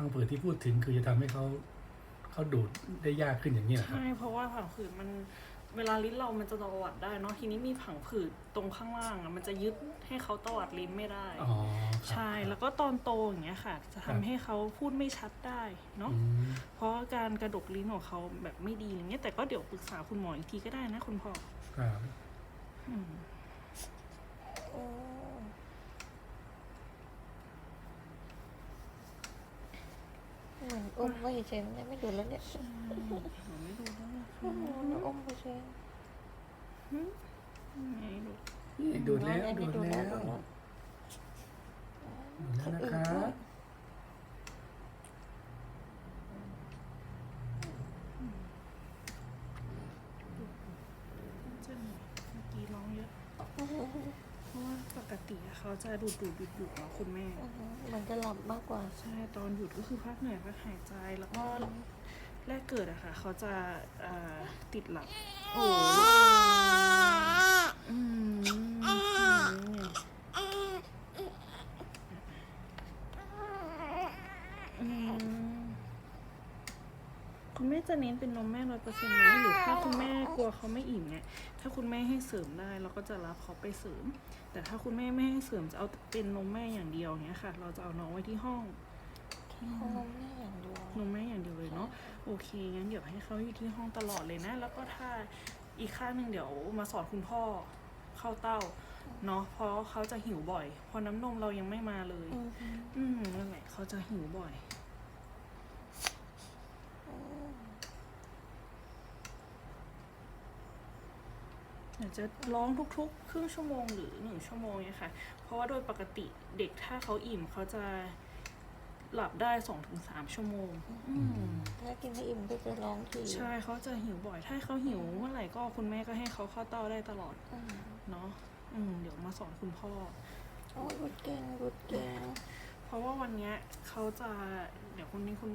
พังผืดที่พูดถึงคือจะทำให้เขาเขาดูดได้ยากขึ้นอย่างนี้ยเหรอครับใช่เพราะว่าผังผืดมันเวลาลิ้นเรามันจะตวัดได้เนาะทีนี้มีผังผืดตรงข้างล่างอะมันจะยึดให้เขาตวัดลิ้นไม่ได้อ๋อครับใช่แล้วก็ตอนโตอย่างเงี้ยค่ะ จะทำให้เขาพูดไม่ชัดได้เนาะอืมเพราะการกระดกลิ้นของเขาแบบไม่ดีอย่างเงี้ยแต่ก็เดี๋ยวปรึกษาคุณหมออีกทีก็ได้นะคุณพ่อครับอืม อมเหมือนอมไว้เฉยๆมันไม่ดูแล้วเนี่ยไม่ดูแล้วนะอืมมันอมไปเฉยไม่ดูดูดแล้วดูนี้ดแล้ว ดูดแล้ว ดูดแล้วนะครับ จะหน่อยเมื่อกี้ร้องเยอะ เพราะว่าปกติอะ เขาจะดูดดูดดูดดูดเนาะคุณแม่อือฮึเหมือนจะหลับมากกว่า ใช่ตอนหยุดก็คือพักเหนื่อยพักหายใจแล้วก็แรกเกิดอะค่ะ เขาจะเอ่อติดหลับ โอ้อื คุณแม่จะเน้นเป็นนมแม่ร้อยเปอร์เซ็นต์ไหมหรือถ้าคุณแม่กลัวเขาไม่อิ่มเนี่ยถ้าคุณแม่ให้เสริมได้เราก็จะรับเขาไปเสริม แต่ถ้าคุณแม่ไม่ให้เสริมจะเอาเป็นนมแม่อย่างเดียวเนี้ยค่ะ เราจะเอาน้องไว้ที่ห้องเขานมแม่อย่างเดียวนมแม่อย่างเดียวเลยเนาะโอเคงั้นเดี๋ยวให้เขาอยู่ที่ห้องตลอดเลยนะ แล้วก็ถ้าอีกข้างหนึ่งเดี๋ยวมาสอนคุณพ่อเข้าเต้าเนาะเพราะเขาจะหิวบ่อย พอน้ำนมเรายังไม่มาเลย อือฮึอืมนั่นแหละเขาจะหิวบ่อย เดี๋ยวจะร้องทุกๆ ครึ่งชั่วโมงหรือหนึ่งชั่วโมงเนี่ยค่ะ เพราะว่าโดยปกติเด็กถ้าเขาอิ่มเขาจะหลับได้สองถึงสามชั่วโมง อืมถ้ากินไม่อิ่มก็จะร้องทีใช่เขาจะหิวบ่อย ถ้าเขาหิวเมื่อไหร่ก็คุณแม่ก็ให้เขาเข้าเต้าได้ตลอด อืมเนาะอืมเดี๋ยวมาสอนคุณพ่อ โอ้ยรุดเก่งรุดเก่ง เพราะว่าวันเนี้ยเขาจะเดี๋ยวคุณนี้คุณ